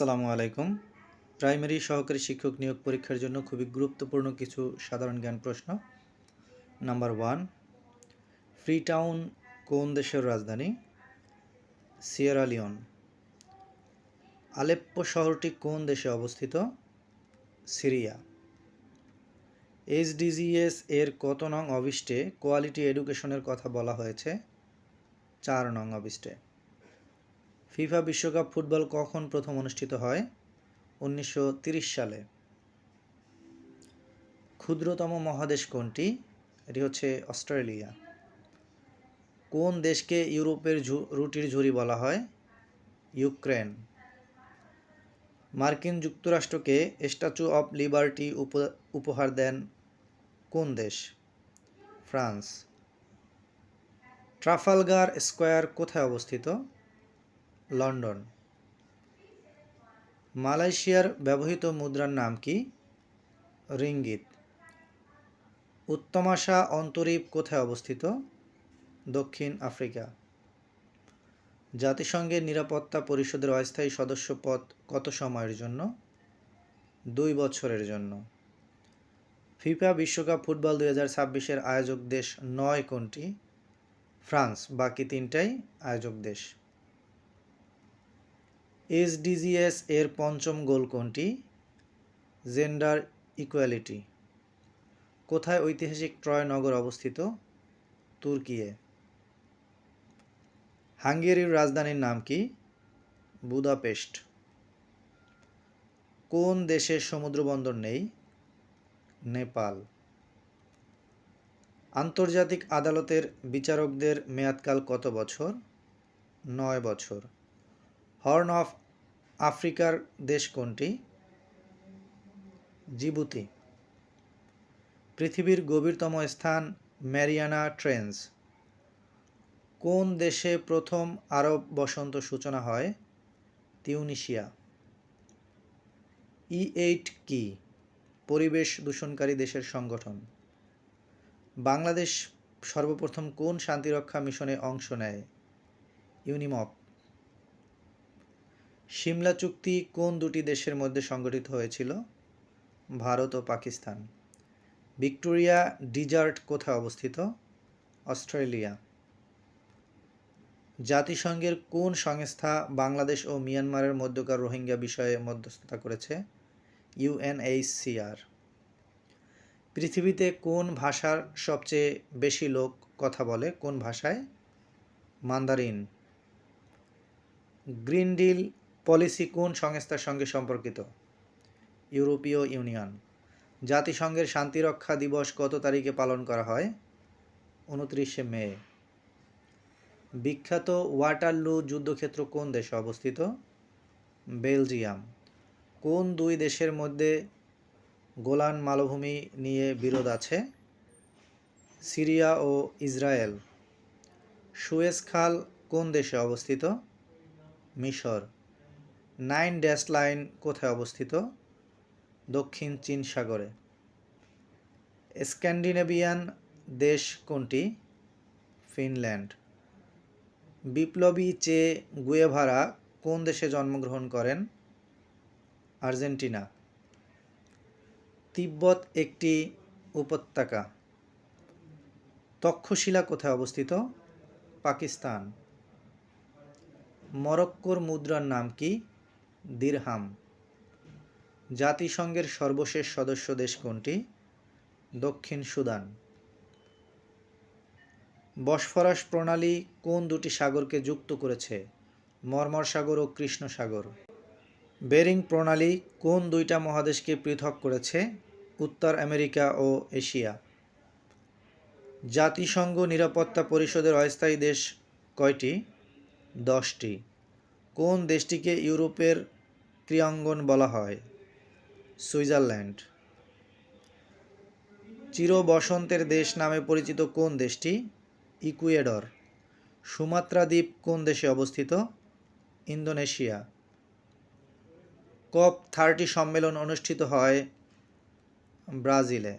আসসালামু আলাইকুম। প্রাইমারি সহকারী শিক্ষক নিয়োগ পরীক্ষার জন্য খুবই গুরুত্বপূর্ণ কিছু সাধারণ জ্ঞান প্রশ্ন। নাম্বার ওয়ান, ফ্রি টাউন কোন দেশের রাজধানী? Sierra Leone. আলেপ্পো শহরটি কোন দেশে অবস্থিত? সিরিয়া। এইচডিজিএস এর কত নং অবিষ্টে কোয়ালিটি এডুকেশনের কথা বলা হয়েছে? চার নং অবিষ্টে ফিফা বিশ্বকাপ ফুটবল কখন প্রথম অনুষ্ঠিত হয়? উনিশশো সালে। ক্ষুদ্রতম মহাদেশ কোনটি? এটি হচ্ছে অস্ট্রেলিয়া। কোন দেশকে ইউরোপের রুটির ঝুড়ি বলা হয়? ইউক্রেন। মার্কিন যুক্তরাষ্ট্রকে স্ট্যাচু অফ লিবার্টি উপ- উপহার দেন কোন দেশ? ফ্রান্স। ট্রাফালগার স্কোয়ার কোথায় অবস্থিত? লন্ডন। মালয়েশিয়ার ব্যবহৃত মুদ্রার নাম কি? রিঙ্গিত। উত্তমাশা অন্তরীপ কোথায় অবস্থিত? দক্ষিণ আফ্রিকা। জাতিসংঘের নিরাপত্তা পরিষদের অস্থায়ী সদস্য পদ কত সময়ের জন্য? দুই বছরের জন্য। ফিফা বিশ্বকাপ ফুটবল দুই হাজার ছাব্বিশের আয়োজক দেশ নয় কোনটি? ফ্রান্স। বাকি তিনটাই আয়োজক দেশ। এসডিজিএস এর পঞ্চম গোল কোনটি? Gender equality. কোথায় ঐতিহাসিক ট্রয় নগর অবস্থিত? তুর্কিয়ে। হাঙ্গেরির রাজধানীর নাম কি? বুদাপেস্ট। কোন দেশের সমুদ্রবন্দর নেই? নেপাল। আন্তর্জাতিক আদালতের বিচারকদের মেয়াদকাল কত বছর? নয় বছর। হর্ন অফ আফ্রিকার দেশ কোনটি? জিবুতি। পৃথিবীর গভীরতম স্থান ম্যারিয়ানা ট্রেন্স। কোন দেশে প্রথম আরব বসন্ত সূচনা হয়? তিউনিশিয়া ই এইট কি? পরিবেশ দূষণকারী দেশের সংগঠন। বাংলাদেশ সর্বপ্রথম কোন শান্তিরক্ষা মিশনে অংশ নেয়? ইউনিমপ সিমলা চুক্তি কোন দুটি দেশের মধ্যে সংগঠিত হয়েছিল? ভারত ও পাকিস্তান। ভিক্টোরিয়া ডিজার্ট কোথায় অবস্থিত? অস্ট্রেলিয়া। জাতিসংঘের কোন সংস্থা বাংলাদেশ ও মিয়ানমারের মধ্যকার রোহিঙ্গা বিষয়ে মধ্যস্থতা করেছে? ইউএনএইচসিআর পৃথিবীতে কোন ভাষার সবচেয়ে বেশি লোক কথা বলে? কোন ভাষায়? মান্দারিন। গ্রিন ডিল পলিসি কোন সংস্থার সঙ্গে সম্পর্কিত? ইউরোপীয় ইউনিয়ন। জাতিসংঘের শান্তিরক্ষা দিবস কত তারিখে পালন করা হয়? উনত্রিশে মে। বিখ্যাত ওয়াটারলু যুদ্ধক্ষেত্র কোন দেশে অবস্থিত? বেলজিয়াম। কোন দুই দেশের মধ্যে গোলান মালভূমি নিয়ে বিরোধ আছে? সিরিয়া ও ইসরায়েল। সুয়েজ খাল কোন দেশে অবস্থিত? মিশর। নাইন ড্যাশ লাইন কোথায় অবস্থিত? দক্ষিণ চীন সাগরে। স্ক্যান্ডিনেভিয়ান দেশ কোনটি? ফিনল্যান্ড। বিপ্লবী চে গুয়েভারা কোন দেশে জন্মগ্রহণ করেন? আর্জেন্টিনা। তিব্বত একটি উপত্যকা। তক্ষশিলা কোথায় অবস্থিত? পাকিস্তান। মরক্কোর মুদ্রার নাম কি? দিরহাম। জাতিসংঘের সর্বশেষ সদস্য দেশ কোনটি? দক্ষিণ সুদান। বসফরাস প্রণালী কোন দুটি সাগরকে যুক্ত করেছে? মর্মর সাগর ও কৃষ্ণ সাগর। বেরিং প্রণালী কোন দুইটা মহাদেশকে পৃথক করেছে? উত্তর আমেরিকা ও এশিয়া। জাতিসংঘ নিরাপত্তা পরিষদের অস্থায়ী দেশ কয়টি? দশটি। কোন দেশটিকে ইউরোপের ক্রিয়াঙ্গন বলা হয়। সুইজারল্যান্ড। চির বসন্তের দেশ নামে পরিচিত কোন দেশটি? ইকুয়েডর। সুমাত্রা দ্বীপ কোন দেশে অবস্থিত? ইন্দোনেশিয়া। কপ থার্টি সম্মেলন অনুষ্ঠিত হয় ব্রাজিলে।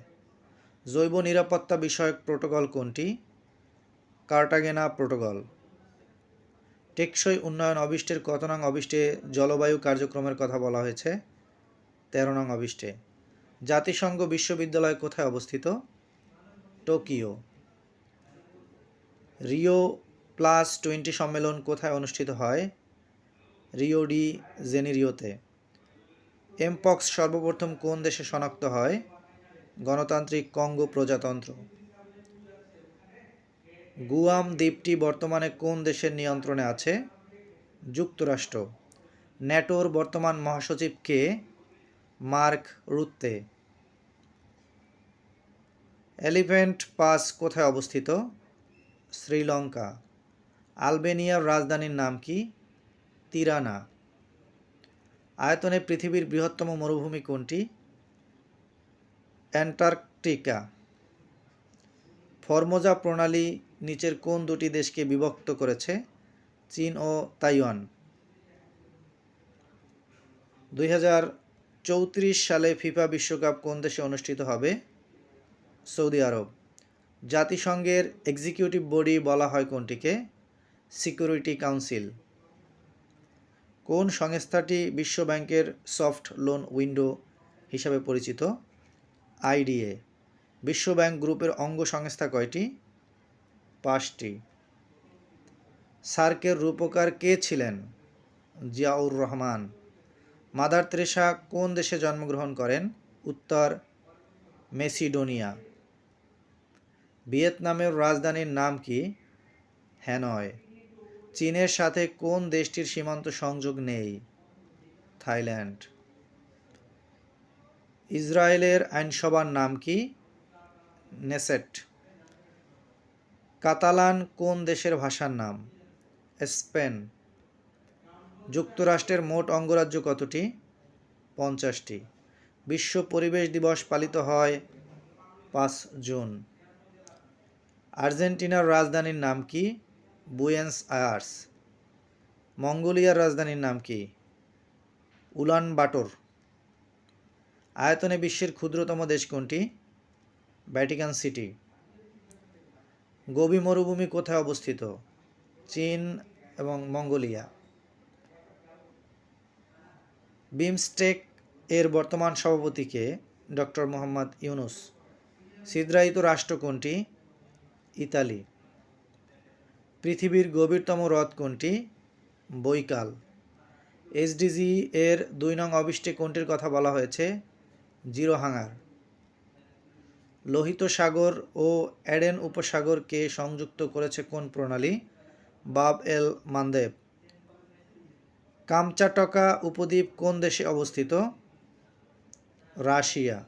জৈব নিরাপত্তা বিষয়ক প্রোটোকল কোনটি? Cartagena protocol. টেকসই উন্নয়ন অবিষ্টের কত নং অবিষ্টে জলবায়ু কার্যক্রমের কথা বলা হয়েছে? তেরো নং অবিষ্টে। জাতিসংঘ বিশ্ববিদ্যালয় কোথায় অবস্থিত? টোকিও। রিও প্লাস টোয়েন্টি সম্মেলন কোথায় অনুষ্ঠিত হয়? Rio de জেনিরিওতে। এমপক্স সর্বপ্রথম কোন দেশে শনাক্ত হয়? গণতান্ত্রিক কঙ্গো প্রজাতন্ত্র। গুয়াম দ্বীপটি বর্তমানে কোন দেশের নিয়ন্ত্রণে আছে? যুক্তরাষ্ট্র। ন্যাটোর বর্তমান মহাসচিব কে? Mark Rutte. এলিফ্যান্ট পাস কোথায় অবস্থিত? শ্রীলঙ্কা। আলবেনিয়ার রাজধানীর নাম কি? তিরানা। আয়তনে পৃথিবীর বৃহত্তম মরুভূমি কোনটি? অ্যান্টার্কটিকা। ফর্মোজা প্রণালী নিচের কোন দুটি দেশকে বিভক্ত করেছে? চীন ও তাইওয়ান। দুই সালে ফিফা বিশ্বকাপ কোন দেশে অনুষ্ঠিত হবে? Saudi Arab. জাতিসংঘের এক্সিকিউটিভ বডি বলা হয় কোনটিকে? Security council. কোন সংস্থাটি বিশ্ব ব্যাংকের সফট লোন উইন্ডো হিসাবে পরিচিত? আইডিএ। বিশ্ব ব্যাংক গ্রুপের অঙ্গ সংস্থা কয়টি? পাঁচটি। সার্কের রূপকার কে ছিলেন? জিয়াউর রহমান। মাদার তেরেসা কোন দেশে জন্মগ্রহণ করেন? উত্তর, মেসিডোনিয়া। ভিয়েতনামের রাজধানীর নাম কি? হ্যানয়। চীনের সাথে কোন দেশটির সীমান্ত সংযোগ নেই? থাইল্যান্ড। ইসরায়েলের আইনসভার নাম কি? নেসেট। কাতালান কোন দেশের ভাষার নাম? স্পেন। যুক্তরাষ্ট্রের মোট অঙ্গরাজ্য কতটি? পঞ্চাশটি। বিশ্ব পরিবেশ দিবস পালিত হয় পাঁচ জুন। আর্জেন্টিনার রাজধানীর নাম কি? বুয়েন্স আয়ার্স। মঙ্গোলিয়ার রাজধানীর নাম কি? উলান বাটর আয়তনে বিশ্বের ক্ষুদ্রতম দেশ কোনটি? Vatican city. গোবি মরুভূমি কোথায় অবস্থিত? চীন এবং মঙ্গোলিয়া। বিমস্টেক এর বর্তমান সভাপতিকে ডক্টর মোহাম্মদ ইউনুস। ছিদ্রায়িত রাষ্ট্র কোনটি? ইতালি। পৃথিবীর গভীরতম হ্রদ কোনটি? বৈকাল। এসডিজি এর দুই নং অবিষ্টে কোনটির কথা বলা হয়েছে? জিরো হাঙ্গার লোহিত সাগর ও অ্যাডেন উপসাগরকে সংযুক্ত করেছে কোন প্রণালী? বাব এল মানদেব। কামচাটকা উপদ্বীপ কোন দেশে অবস্থিত? রাশিয়া।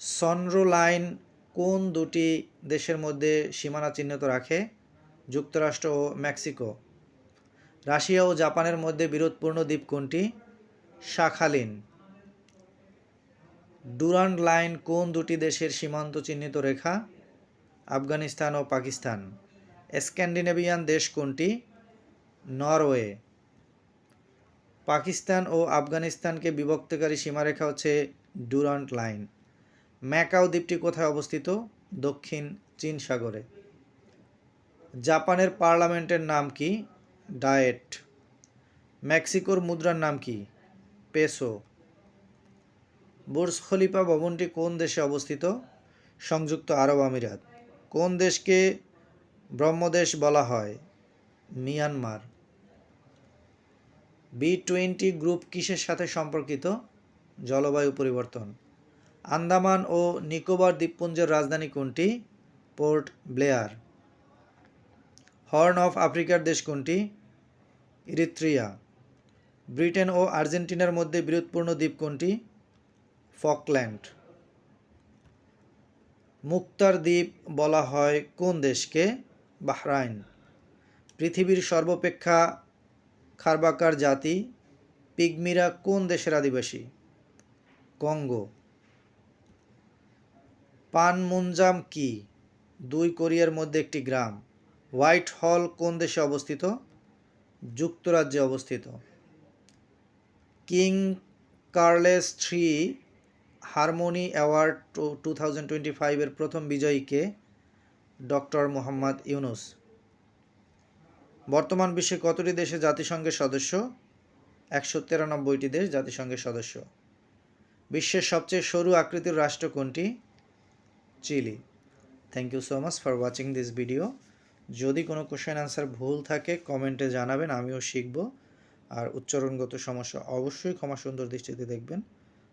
সনরো লাইন কোন দুটি দেশের মধ্যে সীমানা চিহ্নিত রাখে? যুক্তরাষ্ট্র ও মেক্সিকো। রাশিয়া ও জাপানের মধ্যে বিরোধপূর্ণ দ্বীপ কোনটি? শাখালিন। ডুরান্ড লাইন কোন দুটি দেশের সীমান্ত চিহ্নিত রেখা? আফগানিস্তান ও পাকিস্তান। স্ক্যান্ডিনেভিয়ান দেশ কোনটি? নরওয়ে। পাকিস্তান ও আফগানিস্তানকে বিভক্তকারী সীমারেখা হচ্ছে ডুরান্ট লাইন। ম্যাকাও দ্বীপটি কোথায় অবস্থিত? দক্ষিণ চীন সাগরে। জাপানের পার্লামেন্টের নাম কি? ডায়েট। মেক্সিকোর মুদ্রার নাম কি? পেসো। বুর্জ খলিফা ভবনটি কোন দেশে অবস্থিত? সংযুক্ত আরব আমিরাত। কোন দেশকে ব্রহ্মদেশ বলা হয়? মিয়ানমার। বি টোয়েন্টি গ্রুপ কিসের সাথে সম্পর্কিত? জলবায়ু পরিবর্তন। আন্দামান ও নিকোবর দ্বীপপুঞ্জের রাজধানী কোনটি? Port Blair. হর্ন অফ আফ্রিকার দেশ কোনটি? ইরিত্রিয়া। ব্রিটেন ও আর্জেন্টিনার মধ্যে বিরোধপূর্ণ দ্বীপ কোনটি? ফকল্যান্ড। মুক্তার দ্বীপ বলা হয় কোন দেশকে? বাহরাইন। পৃথিবীর সর্বাপেক্ষা খারবাকার জাতি পিগমিরা কোন দেশের আদিবাসী? কঙ্গো। পানমুনজাম কি? দুই কোরিয়ার মধ্যে একটি গ্রাম। হোয়াইট হল কোন দেশে অবস্থিত? যুক্তরাজ্যে অবস্থিত। King Charles three harmony award two thousand twenty ফাইভের প্রথম বিজয়ীকে ডক্টর মোহাম্মদ ইউনুস। বর্তমান বিশ্বে কতটি দেশে জাতিসংঘের সদস্য? একশো তিরানব্বইটি দেশ জাতিসংঘের সদস্য। বিশ্বের সবচেয়ে সরু আকৃতির রাষ্ট্র কোনটি? Chile. Thank you so much for watching this video যদি কোনো কোশ্চেন অ্যান্সার ভুল থাকে কমেন্টে জানাবেন, আমিও শিখব। আর উচ্চারণগত সমস্যা অবশ্যই ক্ষমা সুন্দর দৃষ্টিতে দেখবেন।